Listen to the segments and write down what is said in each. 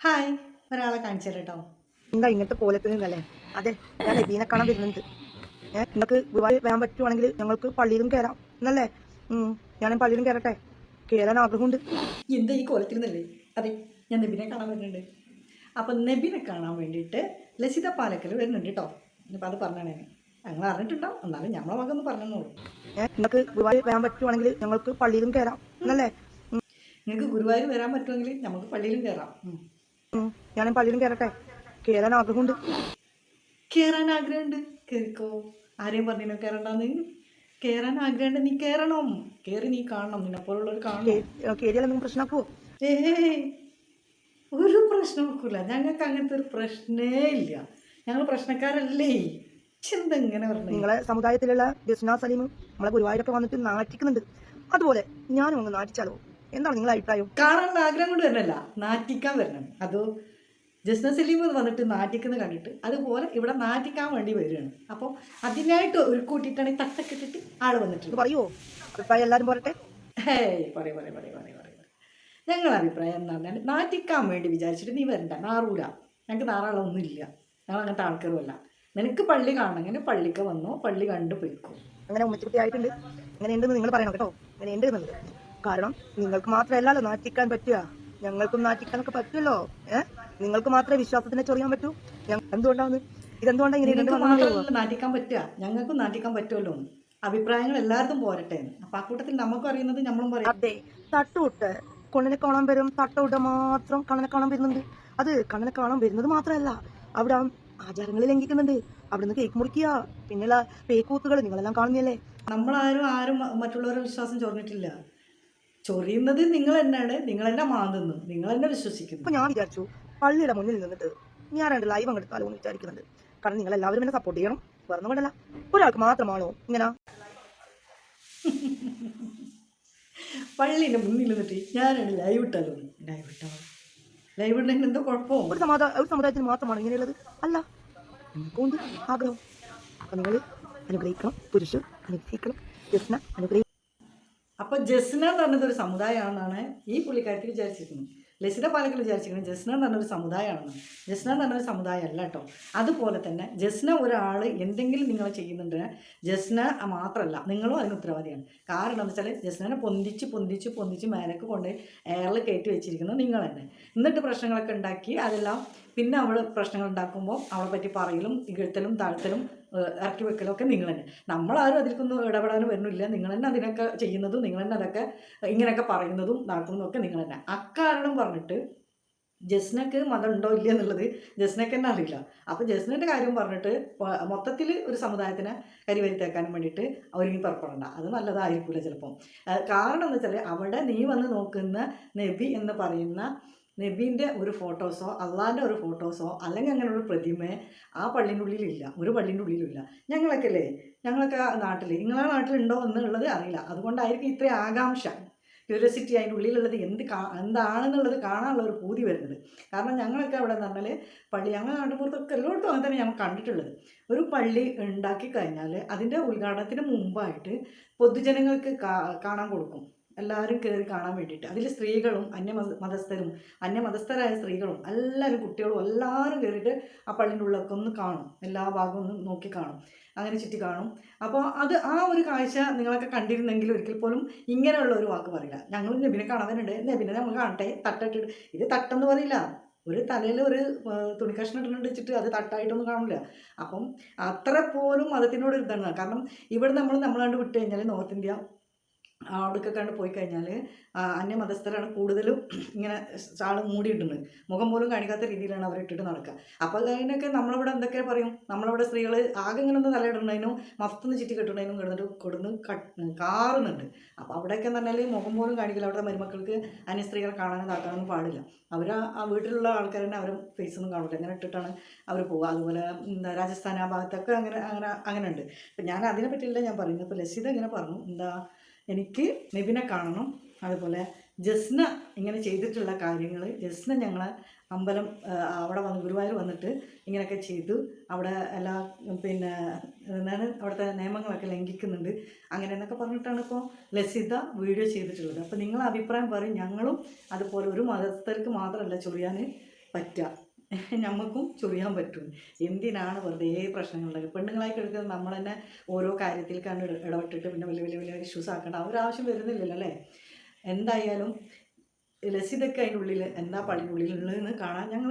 Hi ഒരാളെ കാണിച്ചു കേട്ടോ എന്താ ഇങ്ങനത്തെ കോലത്തിൽ നിന്നല്ലേ? അതെ ഞാൻ നബീനെ കാണാൻ വരുന്നുണ്ട്. നിങ്ങൾക്ക് ഗുരുവായൂർ വരാൻ പറ്റുവാണെങ്കിൽ ഞങ്ങൾക്ക് പള്ളിയിലും കയറാം എന്നല്ലേ? ഞാൻ പള്ളിയിലും കയറട്ടെ കയറാൻ ആഗ്രഹമുണ്ട്. എന്താ ഈ കോലത്തിൽ നിന്നല്ലേ? അതെ ഞാൻ നബിനെ കാണാൻ വരുന്നുണ്ട്. അപ്പം നബിനെ കാണാൻ വേണ്ടിയിട്ട് ലസിത പാലക്കൽ വരുന്നുണ്ട് കേട്ടോ ഇപ്പം അത് പറഞ്ഞാണേ ഞങ്ങൾ അറിഞ്ഞിട്ടുണ്ടോ എന്നാലും ഞമ്മളെ പറഞ്ഞോളൂ ഏഹ് നിങ്ങൾക്ക് ഗുരുവായൂർ വരാൻ പറ്റുവാണെങ്കിൽ ഞങ്ങൾക്ക് പള്ളിയിലും കയറാം എന്നല്ലേ? നിങ്ങൾക്ക് ഗുരുവായൂർ വരാൻ പറ്റുമെങ്കിൽ നമുക്ക് പള്ളിയിലും കയറാം ഞാനും പള്ളിയിലും കയറട്ടെ കയറാൻ ആഗ്രഹമുണ്ട്. കയറാൻ ആഗ്രഹമുണ്ട്. കയറിക്കോ ആരെയും പറഞ്ഞോ കയറണ്ടെന്ന് കയറാൻ ആഗ്രഹമുണ്ട്. നീ കയറണം കയറി നീ കാണണം. നിന്നെപ്പോലുള്ളവർ കാണണം. കയറിയാൽ എന്തെങ്കിലും പ്രശ്നമാക്കുമോ ഏയ് ഒരു പ്രശ്നം വെക്കൂല ഞങ്ങൾക്ക് അങ്ങനത്തെ ഒരു പ്രശ്നേ ഇല്ല. ഞങ്ങൾ പ്രശ്നക്കാരല്ലേ. ചെന്താ ഇങ്ങനെ പറഞ്ഞു? നിങ്ങളെ സമുദായത്തിലുള്ള ബിസ്നാ സലീം നമ്മളെ ഗുരുവായൂരൊക്കെ വന്നിട്ട് നാറ്റിക്കുന്നുണ്ട്. അതുപോലെ ഞാനും ഒന്ന് നാറ്റിച്ചാലോ? എന്താണ് നിങ്ങളുടെ അഭിപ്രായം? കാണാനുള്ള ആഗ്രഹം കൊണ്ട് വരണല്ല നാറ്റിക്കാൻ വരണം. അത് ജസ്ന സലീം വന്നിട്ട് നാറ്റിക്കുന്ന കണ്ടിട്ട് അതുപോലെ ഇവിടെ നാറ്റിക്കാൻ വേണ്ടി വരികയാണ്. അപ്പോൾ അതിനായിട്ട് ഒരു കൂട്ടിയിട്ടാണ് ഈ തട്ടൊക്കെ ഇട്ടിട്ട് ആൾ ഇത് വന്നിട്ടുണ്ട് പറയോ അഭിപ്രായം എല്ലാവരും ഹേയ് പറയ പറയ പറയ പറയ പറയ. ഞങ്ങളുടെ അഭിപ്രായം എന്ന് പറഞ്ഞാൽ നാറ്റിക്കാൻ വേണ്ടി വിചാരിച്ചിട്ട് നീ വരണ്ട നാറൂല. ഞങ്ങൾക്ക് നാറാളൊന്നുമില്ല. ഞങ്ങൾ അങ്ങനത്തെ ആൾക്കാരുമല്ല. നിനക്ക് പള്ളി കാണണമെങ്കിൽ പള്ളിക്ക് വന്നോ പള്ളി കണ്ടു പോയിക്കോ. അങ്ങനെ ഉമ്മച്ചിക്കുട്ടി ആയിട്ടുണ്ട്. അങ്ങനെ ഉണ്ടെന്ന് നിങ്ങൾ പറയണം കേട്ടോ. അങ്ങനെ ഉണ്ട് എന്നുള്ളത്? കാരണം നിങ്ങൾക്ക് മാത്രമല്ലല്ലോ നാറ്റിക്കാൻ പറ്റുക. ഞങ്ങൾക്കും നാറ്റിക്കാനൊക്കെ പറ്റുമല്ലോ. ഏഹ് നിങ്ങൾക്ക് മാത്രമേ വിശ്വാസത്തിനെ ചൊറിയാൻ പറ്റൂ. എന്തുകൊണ്ടാന്ന് എന്തുകൊണ്ടാണ്? ഇതെന്തുകൊണ്ടാണ് ഇങ്ങനെ നാട്ടിക്കാൻ പറ്റുക. ഞങ്ങൾക്കും നാട്ടിക്കാൻ പറ്റുമല്ലോ. അഭിപ്രായങ്ങൾ എല്ലാവർക്കും പോരട്ടെ. അപ്പൊ ആ കൂട്ടത്തിൽ നമുക്കും അറിയുന്നത് നമ്മളും പറയും. അതെ. തട്ടുവിട്ട്. കൊണ്ണിനെ കാണാൻ വരും. തട്ടവിട്ട് മാത്രം കണ്ണനെ കാണാൻ വരുന്നുണ്ട്. അത് കണ്ണനെ കാണാൻ വരുന്നത് മാത്രമല്ല. അവിടെ ആചാരങ്ങൾ ലംഘിക്കുന്നുണ്ട്. അവിടുന്ന് കേക്ക് മുറിക്കുക. പിന്നെയുള്ള പേക്കൂത്തുകൾ നിങ്ങളെല്ലാം കാണുന്നില്ലേ? നമ്മളാരും ആരും മറ്റുള്ളവരുടെ വിശ്വാസം ചൊറിഞ്ഞിട്ടില്ല. ചൊറിയുന്നത് നിങ്ങൾ തന്നെയാണ് നിങ്ങൾ തന്നെ മാന്തുന്നു. നിങ്ങൾ തന്നെ വിശ്വസിക്കുന്നു. അപ്പൊ ഞാൻ വിചാരിച്ചു പള്ളിയുടെ മുന്നിൽ നിന്നിട്ട് ഞാൻ രണ്ട് ലൈവ് അങ്ങെടുത്താലോ എന്ന് വിചാരിക്കുന്നുണ്ട്. കാരണം നിങ്ങൾ എല്ലാവരും എന്നെ സപ്പോർട്ട് ചെയ്യണം. വേറെ കൊണ്ടല്ല ഒരാൾക്ക് മാത്രമാണോ ഇങ്ങനെ? പള്ളിന്റെ മുന്നിൽ നിന്നിട്ട് ഞാൻ രണ്ട് ലൈവ് ഇട്ടാലോ ലൈവ് ഇട്ടാ? ലൈവ് ഉണ്ടെങ്കിൽ എന്തോ കുഴപ്പമോ? ഒരു സമാധാന ഒരു സമുദായത്തിന് മാത്രമാണ് ഇങ്ങനെയുള്ളത്? അല്ല. നമുക്കുണ്ട് ആഗ്രഹം. നിങ്ങൾ അനുഗ്രഹിക്കണം. പുരുഷൻ അനുഗ്രഹിക്കണം. കൃഷ്ണ അനുഗ്രഹിക്കണം അപ്പൊ ജസ്ന എന്ന് പറഞ്ഞത് ഒരു സമുദായമാണെന്നാണ് ഈ പുള്ളിക്കാരത്തിൽ വിചാരിച്ചിരിക്കുന്നത്. ലസിത പാലക്കൽ വിചാരിച്ചിരിക്കുന്നത് ജസ്ന എന്ന് പറഞ്ഞൊരു സമുദായമാണെന്ന്. ജസ്ന എന്ന് പറഞ്ഞൊരു സമുദായം അല്ല കേട്ടോ. അതുപോലെ തന്നെ ജസ്ന ഒരാൾ എന്തെങ്കിലും നിങ്ങൾ ചെയ്യുന്നുണ്ട് ജസ്ന മാത്രമല്ല നിങ്ങളും അതിന് ഉത്തരവാദിയാണ്. കാരണം എന്താ വെച്ചാൽ ജസ്നനെ പൊന്തിച്ച് പൊന്തിച്ച് പൊന്തിച്ച് മേലക്ക് കൊണ്ട് എയറിൽ കയറ്റി വെച്ചിരിക്കുന്നത് നിങ്ങൾ തന്നെ. എന്നിട്ട് പ്രശ്നങ്ങളൊക്കെ ഉണ്ടാക്കി അതെല്ലാം പിന്നെ അവൾ പ്രശ്നങ്ങൾ ഉണ്ടാക്കുമ്പോൾ അവളെ പറ്റി പറയലും ഇകഴ്ത്തലും താഴ്ത്തലും ഇറക്കി വെക്കലൊക്കെ നിങ്ങൾ തന്നെ നമ്മളാരും അതിലേക്കൊന്നും ഇടപെടാനും വരുന്നില്ല. നിങ്ങൾ തന്നെ അതിനൊക്കെ ചെയ്യുന്നതും നിങ്ങൾ തന്നെ അതൊക്കെ ഇങ്ങനെയൊക്കെ പറയുന്നതും നടക്കുന്നതും ഒക്കെ നിങ്ങൾ തന്നെ അക്കാരണം പറഞ്ഞിട്ട് ജസ്നക്ക് മതം ഉണ്ടോ ഇല്ല എന്നുള്ളത് ജസ്നക്ക് തന്നെ അറിയില്ല. അപ്പോൾ ജസ്നന്റെ കാര്യം പറഞ്ഞിട്ട് മൊത്തത്തിൽ ഒരു സമുദായത്തിനെ കരിവരുത്തേക്കാനും വേണ്ടിയിട്ട് ഒരുങ്ങി പുറപ്പെടണ്ട. അത് നല്ലതായിരിക്കില്ല ചിലപ്പം. കാരണം എന്താ വെച്ചാൽ അവിടെ നീ വന്ന് നോക്കുന്ന നബി എന്ന് പറയുന്ന നബീന്റെ ഒരു ഫോട്ടോസോ അള്ളാന്റെ ഒരു ഫോട്ടോസോ അല്ലെങ്കിൽ അങ്ങനെ ഒരു പ്രതിമയെ ആ പള്ളിന്റെ ഉള്ളിലില്ല ഒരു പള്ളിന്റെ ഉള്ളിലില്ല ഞങ്ങളൊക്കെ അല്ലേ ഞങ്ങളൊക്കെ നാട്ടിൽ നിങ്ങളെ നാട്ടിലുണ്ടോ എന്നുള്ളത് അറിയില്ല. അതുകൊണ്ടായിരിക്കും ഇത്രയും ആകാംക്ഷ. ക്യൂരിയോസിറ്റി അതിന്റെ ഉള്ളിലുള്ളത് എന്ത് കാ എന്താണെന്നുള്ളത് കാണാനുള്ള ഒരു പൂതി വരുന്നത്. കാരണം ഞങ്ങളൊക്കെ അവിടെ എന്ന് പറഞ്ഞാൽ പള്ളി ഞങ്ങളുടെ നാട്ടുപുറത്തൊക്കെ എല്ലായിടത്തും അങ്ങനെ തന്നെ ഞങ്ങൾ കണ്ടിട്ടുള്ളത്. ഒരു പള്ളി ഉണ്ടാക്കി കഴിഞ്ഞാൽ അതിന്റെ ഉദ്ഘാടനത്തിന് മുമ്പായിട്ട് പൊതുജനങ്ങൾക്ക് കാണാൻ കൊടുക്കും. എല്ലാവരും കയറി കാണാൻ വേണ്ടിയിട്ട്. അതിൽ സ്ത്രീകളും അന്യ മതസ്ഥരും അന്യ മതസ്ഥരായ സ്ത്രീകളും എല്ലാവരും കുട്ടികളും എല്ലാവരും കയറിയിട്ട് ആ പള്ളിന്റെ ഉള്ളിലൊക്കെ ഒന്ന് കാണും. എല്ലാ ഭാഗവും ഒന്ന് നോക്കി കാണും. അങ്ങനെ ചുറ്റി കാണും. അപ്പോൾ അത് ആ ഒരു കാഴ്ച നിങ്ങളൊക്കെ കണ്ടിരുന്നെങ്കിൽ ഒരിക്കൽ പോലും ഇങ്ങനെയുള്ള ഒരു വാക്ക് പറയില്ല. ഞങ്ങൾ നബിനെ കാണാനുണ്ട് നബിനെ നമ്മൾ കാണട്ടെ. തട്ടിട്ടിട്ട് ഇത് തട്ടെന്ന് പറയില്ല. ഒരു തലയിൽ ഒരു തുണി കഷ്ണം വെച്ചിട്ട് അത് തട്ടായിട്ടൊന്നും കാണില്ല അപ്പം അത്ര പോലും മതത്തിനോട് ഇതാണ്. കാരണം ഇവിടെ നമ്മൾ നമ്മളാണ്ട് വിട്ട് കഴിഞ്ഞാൽ നോർത്ത് ഇന്ത്യ അവിടേക്ക് കണ്ട് പോയി കഴിഞ്ഞാൽ അന്യമതസ്ഥരാണ് കൂടുതലും ഇങ്ങനെ ആൾ മൂടിയിട്ടുണ്ട് മുഖം പോലും കാണിക്കാത്ത രീതിയിലാണ് അവർ ഇട്ടിട്ട് നടക്കുക. അപ്പോൾ അതിനൊക്കെ നമ്മളിവിടെ എന്തൊക്കെ പറയും? നമ്മളിവിടെ സ്ത്രീകൾ ആകെ ഇങ്ങനെ ഒന്ന് തലയിടുന്നതിനും മഫ്തൊന്ന് ചുറ്റി കെട്ടുന്നതിനും കിടന്നിട്ട് കൊടുന്ന് കാറുന്നുണ്ട്. അപ്പോൾ അവിടെയൊക്കെ എന്ന് പറഞ്ഞാൽ മുഖം പോലും കാണിക്കില്ല. അവിടെ മരുമക്കൾക്ക് അന്യ സ്ത്രീകളെ കാണാനും ഇതാക്കാനൊന്നും പാടില്ല. അവർ ആ വീട്ടിലുള്ള ആൾക്കാർ തന്നെ അവരും ഫേസ് ഒന്നും കാണില്ല അങ്ങനെ ഇട്ടിട്ടാണ് അവർ പോവുക. അതുപോലെ എന്താ രാജസ്ഥാൻ ആ ഭാഗത്തൊക്കെ അങ്ങനെ അങ്ങനെ അങ്ങനെ ഉണ്ട് അപ്പം ഞാൻ അതിനെ പറ്റിയില്ല ഞാൻ പറയുന്നത്. ഇപ്പോൾ ലസിത ഇങ്ങനെ പറഞ്ഞു. എന്താ എനിക്ക് നിബിനെ കാണണം. അതുപോലെ ജസ്ന ഇങ്ങനെ ചെയ്തിട്ടുള്ള കാര്യങ്ങൾ ജസ്ന ഞങ്ങൾ അമ്പലം അവിടെ വന്ന് ഗുരുവായൂർ വന്നിട്ട് ഇങ്ങനെയൊക്കെ ചെയ്തു. അവിടെ എല്ലാ പിന്നെ എന്താണ് അവിടുത്തെ നിയമങ്ങളൊക്കെ ലംഘിക്കുന്നുണ്ട്. അങ്ങനെ എന്നൊക്കെ പറഞ്ഞിട്ടാണ് ഇപ്പോൾ ലസിത വീഡിയോ ചെയ്തിട്ടുള്ളത്. അപ്പോൾ നിങ്ങൾ അഭിപ്രായം പറയും. ഞങ്ങളും അതുപോലെ ഒരു മതസ്ഥർക്ക് മാത്രമല്ല ചൊറിയാൻ പറ്റുക. നമുക്കും ചൊറിയാൻ പറ്റും. എന്തിനാണ് വെറുതെ പ്രശ്നങ്ങളുണ്ടാക്കുക പെണ്ണുങ്ങളായി കിടക്കുന്നത് നമ്മൾ തന്നെ ഓരോ കാര്യത്തിൽ കണ്ട് ഇടപെട്ടിട്ട് പിന്നെ വലിയ വലിയ വലിയ ഇഷ്യൂസ് ആക്കേണ്ട. ആ ഒരു ആവശ്യം വരുന്നില്ലല്ലോ അല്ലേ? എന്തായാലും ലസിതൊക്കെ അതിന്റെ ഉള്ളിൽ എന്താ പള്ളിന്റെ ഉള്ളിലുള്ളതെന്ന് കാണാൻ ഞങ്ങൾ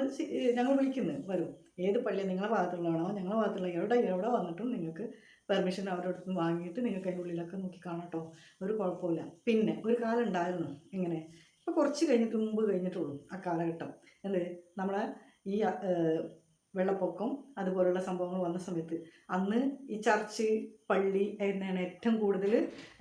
ഞങ്ങൾ വിളിക്കുന്നത് വരും. ഏത് പള്ളി? നിങ്ങളെ ഭാഗത്തുള്ളതാണോ? ഞങ്ങളെ ഭാഗത്തുള്ള എവിടെ എവിടെ വന്നിട്ടും നിങ്ങൾക്ക് പെർമിഷൻ അവരുടെ അടുത്ത് വാങ്ങിയിട്ട് നിങ്ങൾക്ക് അതിന്റെ ഉള്ളിലൊക്കെ നോക്കി കാണട്ടോ ഒരു കുഴപ്പമില്ല പിന്നെ ഒരു കാലം ഉണ്ടായിരുന്നു. ഇങ്ങനെ. ഇപ്പോൾ കുറച്ച് കഴിഞ്ഞിട്ട് മുമ്പ് കഴിഞ്ഞിട്ടുള്ളൂ ആ കാലഘട്ടം. എന്ത്? നമ്മളെ ഈ വെള്ളപ്പൊക്കം അതുപോലുള്ള സംഭവങ്ങൾ വന്ന സമയത്ത് അന്ന് ഈ ചർച്ച് പള്ളി എന്നാണ് ഏറ്റവും കൂടുതൽ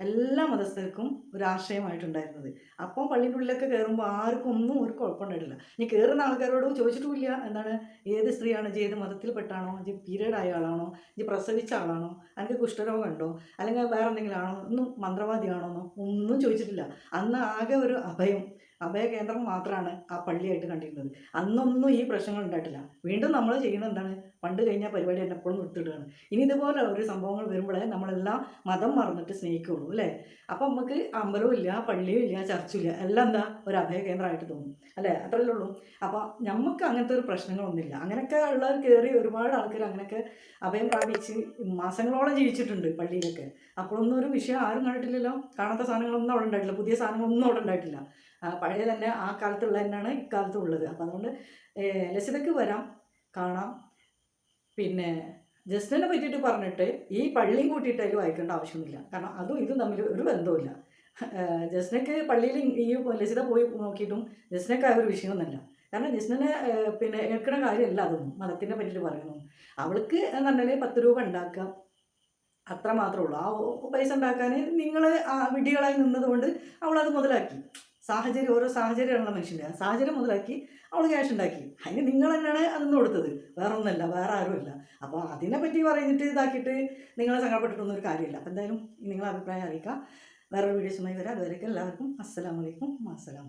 എല്ലാ മതസ്ഥർക്കും ഒരു ആശ്രയമായിട്ടുണ്ടായിരുന്നത് അപ്പോൾ പള്ളിന്റെ ഉള്ളിലൊക്കെ കയറുമ്പോൾ ആർക്കും ഒന്നും ഒരു കുഴപ്പമുണ്ടായിട്ടില്ല ഇനി കയറുന്ന ആൾക്കാരോടും ചോദിച്ചിട്ടുമില്ല എന്താണ് ഏത് സ്ത്രീയാണ് ഏത് മതത്തിൽപ്പെട്ടാണോ ഇനി പീരീഡ് ആയ ആളാണോ ഇനി പ്രസവിച്ച ആളാണോ അല്ലെങ്കിൽ കുഷ്ഠരോഗം ഉണ്ടോ അല്ലെങ്കിൽ വേറെ എന്തെങ്കിലും ആണോ ഒന്നും മന്ത്രവാദിയാണോ ഒന്നും ചോദിച്ചിട്ടില്ല. അന്ന് ആകെ ഒരു അഭയം അഭയകേന്ദ്രം മാത്രമാണ് ആ പള്ളിയായിട്ട് കണ്ടിരുന്നത്. അന്നൊന്നും ഈ പ്രശ്നങ്ങൾ ഉണ്ടായിട്ടില്ല. വീണ്ടും നമ്മൾ ചെയ്യുന്നത് എന്താണ്? പണ്ട് കഴിഞ്ഞാൽ പരിപാടി തന്നെ എപ്പോഴും നിർത്തിയിടുകയാണ്. ഇനി ഇതുപോലെ ഒരു സംഭവങ്ങൾ വരുമ്പോഴേ നമ്മളെല്ലാം മതം മറന്നിട്ട് സ്നേഹിക്കുള്ളൂ അല്ലേ? അപ്പം നമുക്ക് അമ്പലവും ഇല്ല പള്ളിയും ഇല്ല ചർച്ചും ഇല്ല എല്ലാം എന്താ ഒരു അഭയകേന്ദ്രമായിട്ട് തോന്നും അല്ലേ? അത്രയല്ലേ ഉള്ളൂ. അപ്പോൾ നമുക്ക് അങ്ങനത്തെ ഒരു പ്രശ്നങ്ങളൊന്നുമില്ല. അങ്ങനെയൊക്കെ ഉള്ളവർ കയറി ഒരുപാട് ആൾക്കാർ അങ്ങനെയൊക്കെ അഭയം പ്രാപിച്ച് മാസങ്ങളോളം ജീവിച്ചിട്ടുണ്ട് പള്ളിയിലൊക്കെ. അപ്പോഴൊന്നും ഒരു വിഷയം ആരും കണ്ടിട്ടില്ലല്ലോ. കാണാത്ത സാധനങ്ങളൊന്നും അവിടെ ഉണ്ടായിട്ടില്ല. പുതിയ സാധനങ്ങളൊന്നും അവിടെ ഉണ്ടായിട്ടില്ല. പഴയ തന്നെ ആ കാലത്തുള്ള തന്നെയാണ് ഇക്കാലത്തും ഉള്ളത്. അപ്പം അതുകൊണ്ട് ഏഹ്, ലസിതയ്ക്ക് വരാം കാണാം. പിന്നെ ജസ്റ്റിനെ പറ്റിയിട്ട് പറഞ്ഞിട്ട് ഈ പള്ളിയും കൂട്ടിയിട്ട് അതിൽ വായിക്കേണ്ട ആവശ്യമൊന്നുമില്ല. കാരണം അതും ഇതും തമ്മിൽ ഒരു ബന്ധവുമില്ല. ജസ്നയ്ക്ക് പള്ളിയിൽ ഈ ലസിത പോയി നോക്കിയിട്ടും ജസ്നയ്ക്ക് ആ ഒരു വിഷയമൊന്നുമല്ല. കാരണം ജസ്നനെ പിന്നെ എടുക്കണ കാര്യമല്ല അതൊന്നും. മതത്തിനെ പറ്റിയിട്ട് പറയുന്നു. അവൾക്ക് എന്ന് പറഞ്ഞാൽ പത്ത് രൂപ ഉണ്ടാക്കുക അത്ര മാത്രമേ ഉള്ളൂ. ആ പൈസ ഉണ്ടാക്കാൻ നിങ്ങൾ വിഡികളായി നിന്നതുകൊണ്ട് അവളത് മുതലാക്കി. സാഹചര്യം ഓരോ സാഹചര്യമുള്ള മനുഷ്യന്റെ. സാഹചര്യം മുതലാക്കി അവൾ ക്യാഷ് ഉണ്ടാക്കി. അതിന് നിങ്ങൾ തന്നെയാണ് അതൊന്നും കൊടുത്തത്. വേറെ ഒന്നല്ല വേറെ ആരുമല്ല. അപ്പോൾ അതിനെപ്പറ്റി പറഞ്ഞിട്ട് ഇതാക്കിയിട്ട് നിങ്ങളെ സങ്കടപ്പെട്ടിട്ടൊന്നും ഒരു കാര്യമില്ല. അപ്പോൾ എന്തായാലും നിങ്ങളെ അഭിപ്രായം അറിയിക്കാം വേറൊരു വീഡിയോസുമായി വരാം. അതുവരെയൊക്കെ എല്ലാവർക്കും അസ്സലാമലൈക്കും അസ്സലാം